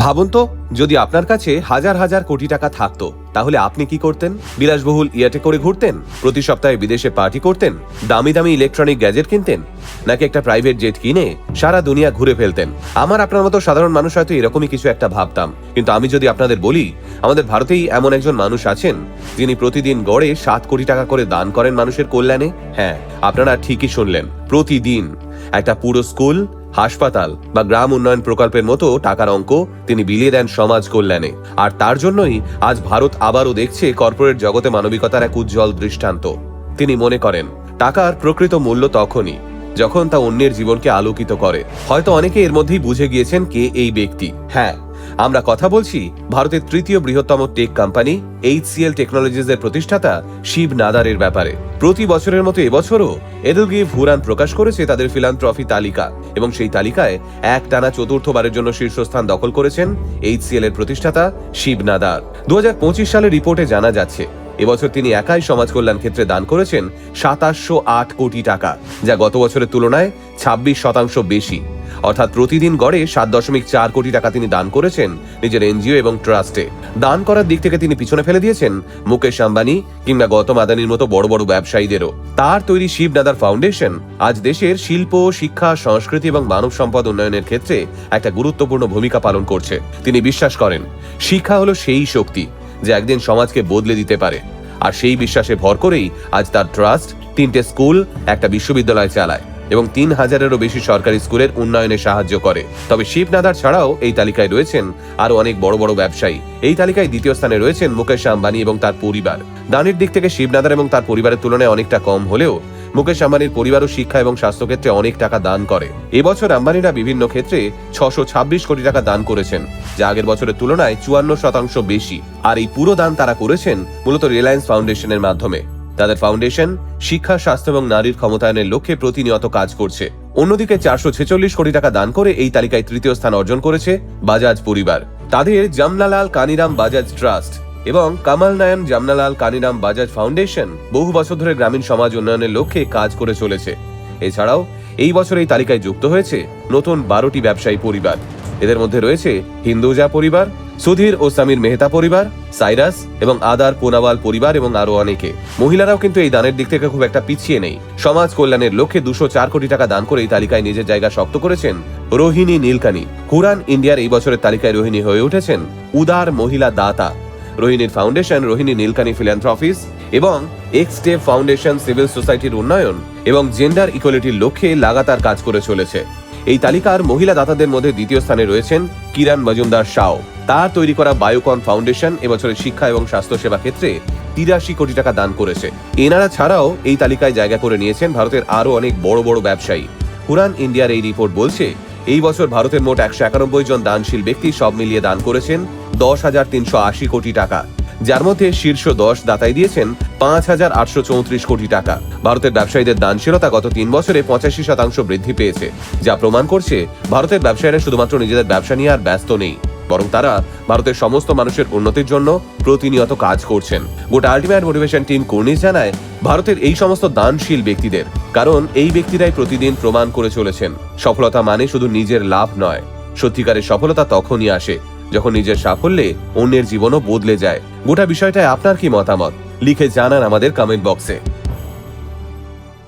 ভাবুন তো, যদি আপনার কাছে হাজার হাজার কোটি টাকা থাকতো, তাহলে আপনি কি করতেন? বিলাসবহুল ইয়াটে করে ঘুরতেন? প্রতি সপ্তাহে বিদেশে পার্টি করতেন? দামি দামি ইলেকট্রনিক গ্যাজেট কিনতেন? নাকি একটা প্রাইভেট জেট কিনে সারা দুনিয়া ঘুরে ফেলতেন? আমার আপনার মতো সাধারণ মানুষ হয়তো এরকমই কিছু একটা ভাবতাম। কিন্তু আমি যদি আপনাদের বলি, আমাদের ভারতেই এমন একজন মানুষ আছেন, যিনি প্রতিদিন গড়ে সাত কোটি টাকা করে দান করেন মানুষের কল্যাণে? হ্যাঁ আপনারা ঠিকই শুনলেন। প্রতিদিন। একটা পুরো স্কুল হাসপাতাল বা গ্রাম উন্নয়ন প্রকল্পের মতো টাকার অঙ্ক তিনি বিলিয়ে দেন সমাজ কল্যাণে। আর তার জন্যই আজ ভারত আবারও দেখছে কর্পোরেট জগতে মানবিকতার এক উজ্জ্বল দৃষ্টান্ত। তিনি মনে করেন, টাকার প্রকৃত মূল্য তখনই, যখন তা অন্যের জীবনকে আলোকিত করে। হয়তো অনেকে এর মধ্যেই বুঝে গিয়েছেন কে এই ব্যক্তি। হ্যাঁ আমরা কথা বলছি ভারতের তৃতীয় বৃহত্তম টেক কোম্পানি এইচসিএল টেকনোলজিস এর প্রতিষ্ঠাতা শিব নাদারের ব্যাপারে। প্রতি বছরের মতো এবছরও এদল গিয়ে ভুরান প্রকাশ করেছে তাদের ফিলান ট্রফি তালিকা এবং সেই তালিকায় এক টানা চতুর্থবারের জন্য শীর্ষস্থান দখল করেছেন এইচসিএল এর প্রতিষ্ঠাতা শিব নাদার। দু হাজার পঁচিশ সালের রিপোর্টে জানা যাচ্ছে এবছর তিনি একাই সমাজ কল্যাণ ক্ষেত্রে দান করেছেন সাতাশশো আট কোটি টাকা, যা গত বছরের তুলনায় ছাব্বিশ শতাংশ বেশি। অর্থাৎ প্রতিদিন গড়ে সাত দশমিক চার কোটি টাকা তিনি দান করেছেন নিজের এনজিও এবং ট্রাস্টে। দান করার দিক থেকে তিনি পিছনে ফেলে দিয়েছেন মুকেশ আম্বানি কিংবা গৌতম আদানির মতো বড় বড় ব্যবসায়ীদেরও। তার তৈরি শিব নাদার ফাউন্ডেশন আজ দেশের শিল্প, শিক্ষা, সংস্কৃতি এবং মানব সম্পদ উন্নয়নের ক্ষেত্রে একটা গুরুত্বপূর্ণ ভূমিকা পালন করছে। তিনি বিশ্বাস করেন, শিক্ষা হলো সেই শক্তি। যে একদিন সমাজকে বদলে দিতে পারে। আর সেই বিশ্বাসে ভর করেই আজ তার ট্রাস্ট তিনটে স্কুল, একটা বিশ্ববিদ্যালয় চালায় এবং তিন হাজারেরও বেশি সরকারি স্কুলের উন্নয়নে সাহায্য করে। তবে শিবনাদার ছাড়াও এই তালিকায় রয়েছেন আরও অনেক বড় বড় ব্যবসায়ী। এই তালিকায় দ্বিতীয় স্থানে রয়েছেন মুকেশ আম্বানি এবং তার পরিবার। দানের দিক থেকে শিবনাদার এবং তার পরিবারের তুলনায় অনেকটা কম হলেও মুকেশ আম্বানির পরিবারও শিক্ষা এবং স্বাস্থ্য ক্ষেত্রে অনেক টাকা দান করে। এবছর আম্বানিরা বিভিন্ন ক্ষেত্রে ছশো কোটি টাকা দান করেছেন। যা আগের বছরের তুলনায় চুয়ান্ন শতাংশ বেশি। আর এই পুরো দান তারা করেছেন মূলত রিলায়েন্স ফাউন্ডেশনের মাধ্যমে। তাদের ফাউন্ডেশন শিক্ষা, স্বাস্থ্য এবং নারীর ক্ষমতায়নের লক্ষ্যে প্রতিনিয়ত কাজ করছে। অন্যদিকে চারশো ছেচল্লিশ কোটি টাকা দান করে এই তালিকায় তৃতীয় স্থান অর্জন করেছে বাজাজ পরিবার। তাদের জামনালাল কানিরাম বাজাজ ট্রাস্ট এবং কামাল নায়ন জামনালাল কানিরাম বাজাজ ফাউন্ডেশন বহু বছর ধরে গ্রামীণ সমাজ উন্নয়নের লক্ষ্যে কাজ করে চলেছে। এছাড়াও এই বছর এই তালিকায় যুক্ত হয়েছে নতুন বারোটি ব্যবসায়ী পরিবার। এদের মধ্যে রয়েছে হিন্দুজা পরিবার, সুধীর ও সামির মেহতা পরিবার, সাইরাস এবং আদার পোনাওয়াল পরিবার এবং আরও অনেকে। মহিলারাও কিন্তু এই দানের দিক থেকে খুব একটা পিছিয়ে নেই। সমাজ কল্যাণের লক্ষ্যে দুশো চার কোটি টাকা দান করে এই তালিকায় নিজের জায়গা শক্ত করেছেন রোহিণী নীলকানি। কুরআন ইন্ডিয়ার এই বছরের তালিকায় রোহিণী হয়ে উঠেছেন উদার মহিলা দাতা। রোহিণীর ফাউন্ডেশন রোহিণী নীলকানি ফিলান্থ্রফিস এবং এক্স স্টেপ ফাউন্ডেশন সিভিল সোসাইটির উন্নয়ন এবং জেন্ডার ইকুয়ালিটির লক্ষ্যে লাগাতার কাজ করে চলেছে। এই তালিকার মহিলা দাতাদের মধ্যে দ্বিতীয় স্থানে রয়েছেন কিরান মজুমদার শাও তার তৈরি করা বায়োকন ফাউন্ডেশন এবছরের শিক্ষা এবং স্বাস্থ্যসেবা ক্ষেত্রে তিরাশি কোটি টাকা দান করেছে। এনারা ছাড়াও এই তালিকায় জায়গা করে নিয়েছেন ভারতের আরও অনেক বড় বড় ব্যবসায়ী। কুরআন ইন্ডিয়ার এই রিপোর্ট বলছে, এই বছর ভারতের মোট একশো একানব্বই জন দানশীল ব্যক্তি সব মিলিয়ে দান করেছেন দশ হাজার তিনশো আশি কোটি টাকা। যার মধ্যে শীর্ষ দশ দাতাই দিয়েছেন পাঁচ হাজার আটশো চৌত্রিশ কোটি টাকা। ভারতের ব্যবসায়ীদের দানশীলতা গত তিন বছরে পঁচাশি শতাংশ বৃদ্ধি পেয়েছে, যা প্রমাণ করছে ভারতের ব্যবসায়ীরা শুধুমাত্র নিজেদের ব্যবসা নিয়ে আর ব্যস্ত নেই, বরং তারা ভারতের সমস্ত মানুষের উন্নতির জন্য প্রতিনিয়ত কাজ করছেন। গোটা আলটিমেট মোটিভেশন টিম কর্নিশ জানায়, ভারতের এই সমস্ত দানশীল ব্যক্তিদের, কারণ এই ব্যক্তিরাই প্রতিদিন প্রমাণ করে চলেছেন। সফলতা মানে শুধু নিজের লাভ নয়, সত্যিকারের সফলতা তখনই আসে যখন নিজের সাফল্যে অন্যের জীবনও বদলে যায়। গোটা বিষয়টায় আপনার কি মতামত? লিখে জানান আমাদের কমেন্ট বক্সে